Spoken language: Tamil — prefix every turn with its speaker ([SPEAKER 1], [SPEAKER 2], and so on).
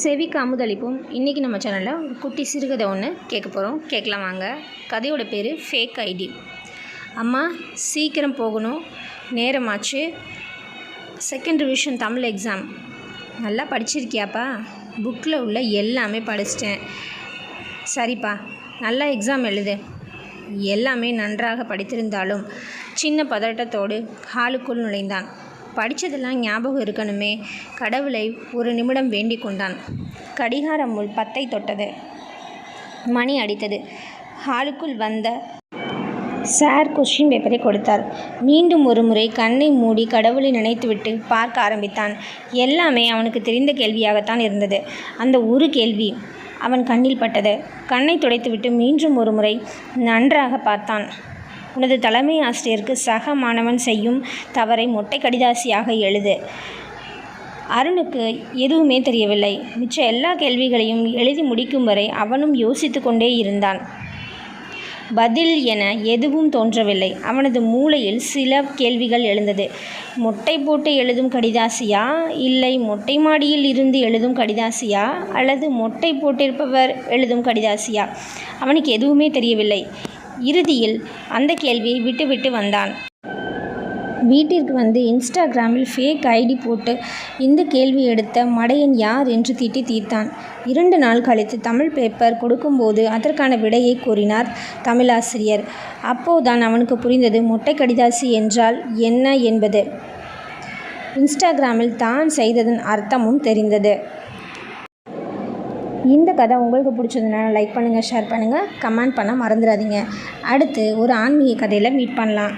[SPEAKER 1] செவிக்கு அமுதளிப்போம். இன்றைக்கி நம்ம சேனலில் ஒரு குட்டி சிறுகதை ஒன்று கேட்க போகிறோம் கேட்கலாம் வாங்க. கதையோட பேர் ஃபேக் ஐடி அம்மா சீக்கிரம் போகணும். நேரமாச்சு. செகண்ட் ரிவிஷன் தமிழ் எக்ஸாம் நல்லா படிச்சிருக்கியாப்பா? புக்கில் உள்ள எல்லாமே படிச்சிட்டேன். சரிப்பா நல்லா எக்ஸாம் எழுது. எல்லாமே நன்றாக படித்திருந்தாலும் சின்ன பதட்டத்தோடு ஹாலுக்குள் நுழைந்தான். படித்ததெல்லாம் ஞாபகம் இருக்கணுமே. கடவுளை ஒரு நிமிடம் வேண்டிக் கொண்டான். கடிகாரம் முள் பத்தை தொட்டது. மணி அடித்தது. ஹாலுக்குள் வந்த சார் கொஷின் பேப்பரை கொடுத்தார். மீண்டும் ஒரு முறை கண்ணை மூடி கடவுளை நினைத்துவிட்டு பார்க்க ஆரம்பித்தான். எல்லாமே அவனுக்கு தெரிந்த கேள்வியாகத்தான் இருந்தது. அந்த ஒரு கேள்வி அவன் கண்ணில் பட்டது. கண்ணை துடைத்துவிட்டு மீண்டும் ஒரு முறை நன்றாக பார்த்தான். உனது தலைமை ஆசிரியருக்கு சக மாணவன் செய்யும் தவறை மொட்டை கடிதாசியாக எழுது. அருணுக்கு எதுவுமே தெரியவில்லை. மிச்ச எல்லா கேள்விகளையும் எழுதி முடிக்கும் வரை அவனும் யோசித்து கொண்டே இருந்தான். பதில் என எதுவும் தோன்றவில்லை. அவனது மூளையில் சில கேள்விகள் எழுந்தது. மொட்டை போட்டு எழுதும் கடிதாசியா? இல்லை மொட்டை மாடியில் இருந்து எழுதும் கடிதாசியா? அல்லது மொட்டை போட்டிருப்பவர் எழுதும் கடிதாசியா? அவனுக்கு எதுவுமே தெரியவில்லை. இறுதியில் அந்த கேள்வியை விட்டுவிட்டு வந்தான். வீட்டிற்கு வந்து இன்ஸ்டாகிராமில் ஃபேக் ஐடி போட்டு இந்த கேள்வி எடுத்த மடையன் யார் என்று திட்டி தீர்த்தான். இரண்டு நாள் கழித்து தமிழ் பேப்பர் கொடுக்கும்போது அதற்கான விடையை கூறினார் தமிழாசிரியர். அப்போதான் அவனுக்கு புரிந்தது மொட்டை கடிதாசி என்றால் என்ன என்பது. இன்ஸ்டாகிராமில் தான் செய்ததன் அர்த்தமும் தெரிந்தது. இந்த கதை உங்களுக்கு பிடிச்சதுனால லைக் பண்ணுங்கள் ஷேர் பண்ணுங்கள் கமெண்ட் பண்ண மறந்துடாதீங்க. அடுத்து ஒரு ஆன்மீக கதையில் மீட் பண்ணலாம்.